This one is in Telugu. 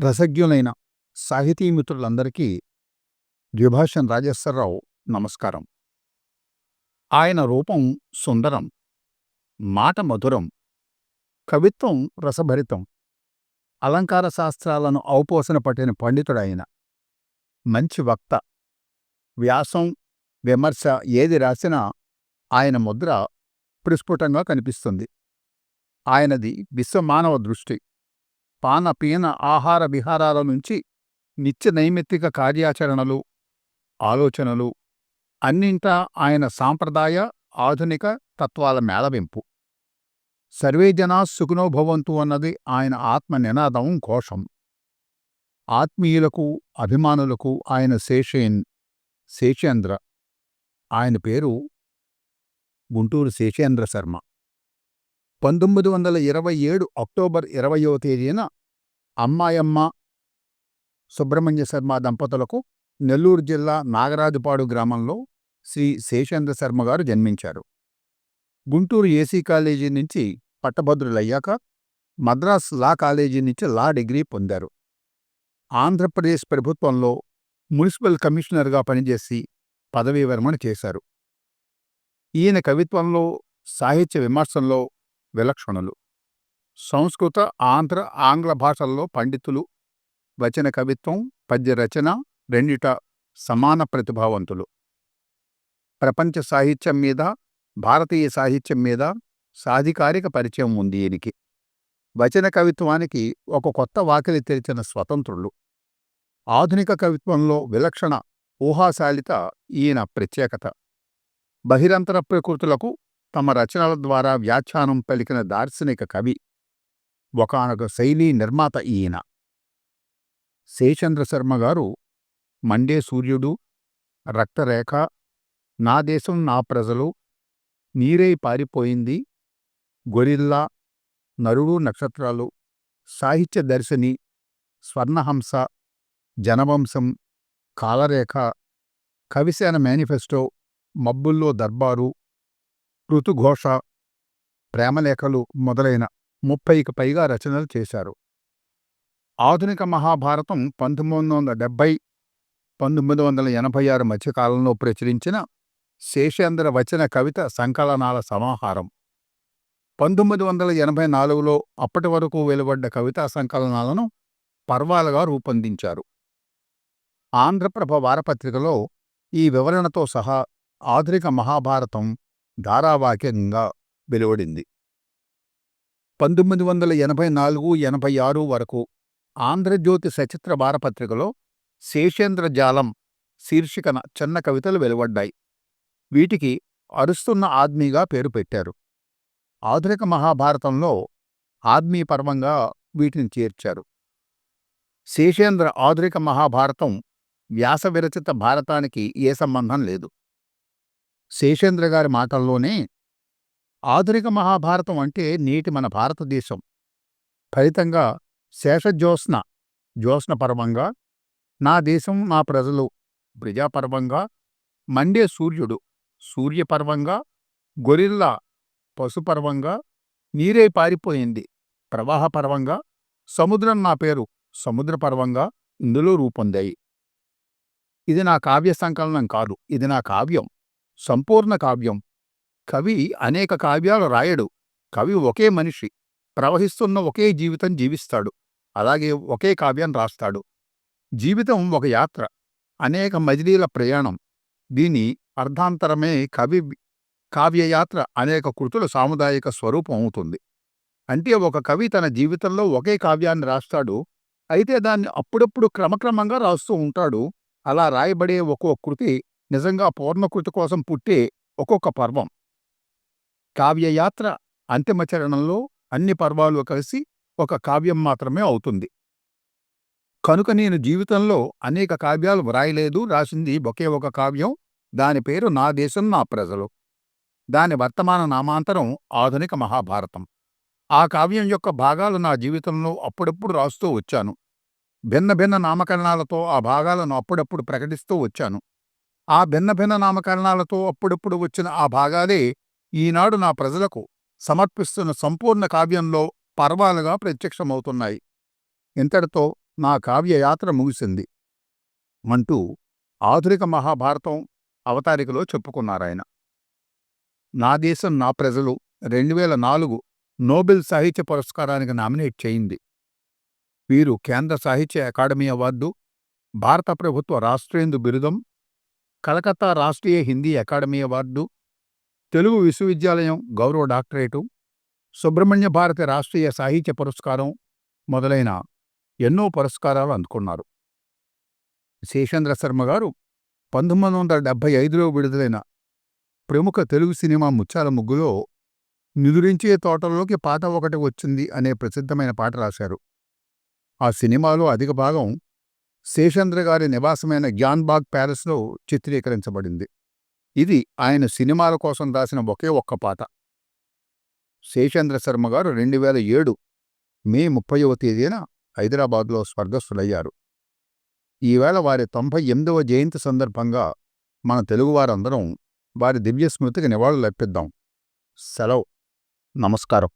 రసజ్ఞులైన సాహితీమిత్రులందరికీ ద్విభాషన్ రాజేశ్వరరావు నమస్కారం. ఆయన రూపం సుందరం మాట మధురం కవిత్వం రసభరితం అలంకార శాస్త్రాలను ఔపోసన పట్టిన పండితుడాయన మంచి వక్త. వ్యాసం విమర్శ ఏది రాసినా ఆయన ముద్ర ప్రస్ఫుటంగా కనిపిస్తుంది. ఆయనది విశ్వమానవ దృష్టి. పాన పీన ఆహార విహారాల నుంచి నిత్య నైమిత్తిక కార్యాచరణలు ఆలోచనలు అన్నింటా ఆయన సాంప్రదాయ ఆధునిక తత్వాల మేళవింపు. సర్వే జనా సుఖనోభవంతు అన్నది ఆయన ఆత్మ నినాదం ఘోషం. ఆత్మీయులకు అభిమానులకు ఆయన శేషేన్ శేషేంద్ర. ఆయన పేరు గుంటూరు శేషేంద్ర శర్మ. పంతొమ్మిది వందల ఇరవై ఏడు అక్టోబర్ ఇరవయో తేదీన అమ్మాయమ్మ సుబ్రహ్మణ్య శర్మ దంపతులకు నెల్లూరు జిల్లా నాగరాజుపాడు గ్రామంలో శ్రీ శేషేంద్ర శర్మ గారు జన్మించారు. గుంటూరు ఏసీ కాలేజీ నుంచి పట్టభద్రులయ్యాక మద్రాస్ లా కాలేజీ నుంచి లా డిగ్రీ పొందారు. ఆంధ్రప్రదేశ్ ప్రభుత్వంలో మున్సిపల్ కమిషనర్గా పనిచేసి పదవీ విరమణ చేశారు. ఈయన కవిత్వంలో సాహిత్య విమర్శల్లో విలక్షణులు. సంస్కృత ఆంధ్ర ఆంగ్ల భాషల్లో పండితులు వచన కవిత్వం పద్య రచన రెండిట సమాన ప్రతిభావంతులు. ప్రపంచ సాహిత్యం మీద భారతీయ సాహిత్యం మీద సాధికారిక పరిచయం ఉంది ఈయనకి. వచన కవిత్వానికి ఒక కొత్త వాకిలి తెరిచిన స్వతంత్రులు. ఆధునిక కవిత్వంలో విలక్షణ ఊహాశాలిత ఈయన ప్రత్యేకత. బహిరంతర ప్రకృతులకు తమ రచనల ద్వారా వ్యాఖ్యానం పలికిన దార్శనిక కవి ఒకనొక శైలీ నిర్మాత ఈయన. శేషేంద్ర శర్మ గారు మండే సూర్యుడు రక్తరేఖ నా దేశం నా ప్రజలు నీరై పారిపోయింది గొరిల్లా నరుడు నక్షత్రాలు సాహిత్య దర్శిని స్వర్ణహంస జనవంశం కాలరేఖ కవిసేన మేనిఫెస్టో మబ్బుల్లో దర్బారు ఋతుఘోష ప్రేమలేఖలు మొదలైన ముప్పైకి పైగా రచనలు చేశారు. ఆధునిక మహాభారతం పంతొమ్మిది వందల డెబ్బై పంతొమ్మిది వందల ఎనభై ఆరు మధ్యకాలంలో ప్రచురించిన శేషేంద్ర వచన కవిత సంకలనాల సమాహారం. పంతొమ్మిది వందల ఎనభై నాలుగులో అప్పటి వరకు వెలువడ్డ కవితా సంకలనాలను పర్వాలుగా రూపొందించారు. ఆంధ్రప్రభ వారపత్రికలో ఈ వివరణతో సహా ఆధునిక మహాభారతం ధారావాక్యంగా వెలువడింది. పంతొమ్మిది వందల ఎనభై నాలుగు ఎనభై ఆరు వరకు ఆంధ్రజ్యోతి సచిత్ర వారపత్రికలో శేషేంద్ర జాలం శీర్షికన చిన్న కవితలు వెలువడ్డాయి. వీటికి అరుస్తున్న ఆద్మీగా పేరు పెట్టారు. ఆధునిక మహాభారతంలో ఆద్మీ పర్వంగా వీటిని చేర్చారు. శేషేంద్ర ఆధునిక మహాభారతం వ్యాస విరచిత భారతానికి ఏ సంబంధం లేదు. శేషేంద్ర గారి మాటల్లోనే ఆధునిక మహాభారతం అంటే నేటి మన భారతదేశం. ఫలితంగా శేషజ్యోత్స్న జ్యోత్స్నపరమంగా నా దేశం నా ప్రజలు ప్రజాపర్వంగా మండే సూర్యుడు సూర్యపర్వంగా గొరిల్లా పశుపర్వంగా నీరే పారిపోయింది. ప్రవాహపర్వంగా సముద్రం నా పేరు సముద్రపర్వంగా ఇందులో రూపొందాయి. ఇది నా కావ్య సంకలనం కాదు ఇది నా కావ్యం. సంపూర్ణ కావ్యం. కవి అనేక కావ్యాలు రాయడు. కవి ఒకే మనిషి. ప్రవహిస్తున్న ఒకే జీవితం జీవిస్తాడు. అలాగే ఒకే కావ్యం రాస్తాడు. జీవితం ఒక యాత్ర. అనేక మజిలీల ప్రయాణం. దీని అర్ధాంతరమే కవి కావ్యయాత్ర అనేక కృతుల సాముదాయిక స్వరూపం అవుతుంది. అంటే ఒక కవి తన జీవితంలో ఒకే కావ్యాన్ని రాస్తాడు. అయితే దాన్ని అప్పుడప్పుడు క్రమక్రమంగా రాస్తూ ఉంటాడు. అలా రాయబడే ఒక్కో కృతి నిజంగా పూర్ణకృతి కోసం పుట్టే ఒక్కొక్క పర్వం. కావ్యయాత్ర అంతిమ చరణంలో అన్ని పర్వాలు కలిసి ఒక కావ్యం మాత్రమే అవుతుంది. కనుక నేను జీవితంలో అనేక కావ్యాలు వ్రాయలేదు రాసింది ఒకే ఒక కావ్యం. దాని పేరు నా దేశం నా ప్రజలు. దాని వర్తమాన నామాంతరం ఆధునిక మహాభారతం. ఆ కావ్యం యొక్క భాగాలు నా జీవితంలో అప్పుడప్పుడు రాస్తూ వచ్చాను. భిన్న భిన్న నామకరణాలతో ఆ భాగాలను అప్పుడప్పుడు ప్రకటిస్తూ వచ్చాను. ఆ భిన్న భిన్న నామకరణాలతో అప్పుడప్పుడు వచ్చిన ఆ భాగాలే ఈనాడు నా ప్రజలకు సమర్పిస్తున్న సంపూర్ణ కావ్యంలో పర్వాలుగా ప్రత్యక్షమవుతున్నాయి. ఇంతటితో నా కావ్యయాత్ర ముగిసింది. అంటూ ఆధునిక మహాభారతం అవతారికలో చెప్పుకున్నారాయన. నా దేశం నా ప్రజలు రెండు వేల నాలుగు నోబెల్ సాహిత్య పురస్కారానికి నామినేట్ చేయింది. వీరు కేంద్ర సాహిత్య అకాడమీ అవార్డు భారత ప్రభుత్వ రాష్ట్రేందు బిరుదం కలకత్తా రాష్ట్రీయ హిందీ అకాడమీ అవార్డు తెలుగు విశ్వవిద్యాలయం గౌరవ డాక్టరేటు సుబ్రహ్మణ్య భారతి రాష్ట్రీయ సాహిత్య పురస్కారం మొదలైన ఎన్నో పురస్కారాలు అందుకున్నారు. శేషేంద్ర శర్మ గారు పంతొమ్మిది వందల డెబ్భై ఐదులో విడుదలైన ప్రముఖ తెలుగు సినిమా ముచ్చాల ముగ్గులో నిదురించే తోటలోకి పాట ఒకటి వచ్చింది అనే ప్రసిద్ధమైన పాట రాశారు. ఆ సినిమాలో అధిక భాగం శేషేంద్ర గారి నివాసమైన జ్ఞాన్బాగ్ ప్యాలెస్లో చిత్రీకరించబడింది. ఇది ఆయన సినిమాల కోసం రాసిన ఒకే ఒక్క పాట. శేషేంద్ర శర్మ గారు రెండు వేల ఏడు మే ముప్పైవ తేదీన హైదరాబాద్లో స్వర్గస్థులయ్యారు. ఈవేళ వారి తొంభై ఎనిమిదవ జయంతి సందర్భంగా మన తెలుగువారందరం వారి దివ్యస్మృతికి నివాళులర్పిద్దాం. సెలవు. నమస్కారం.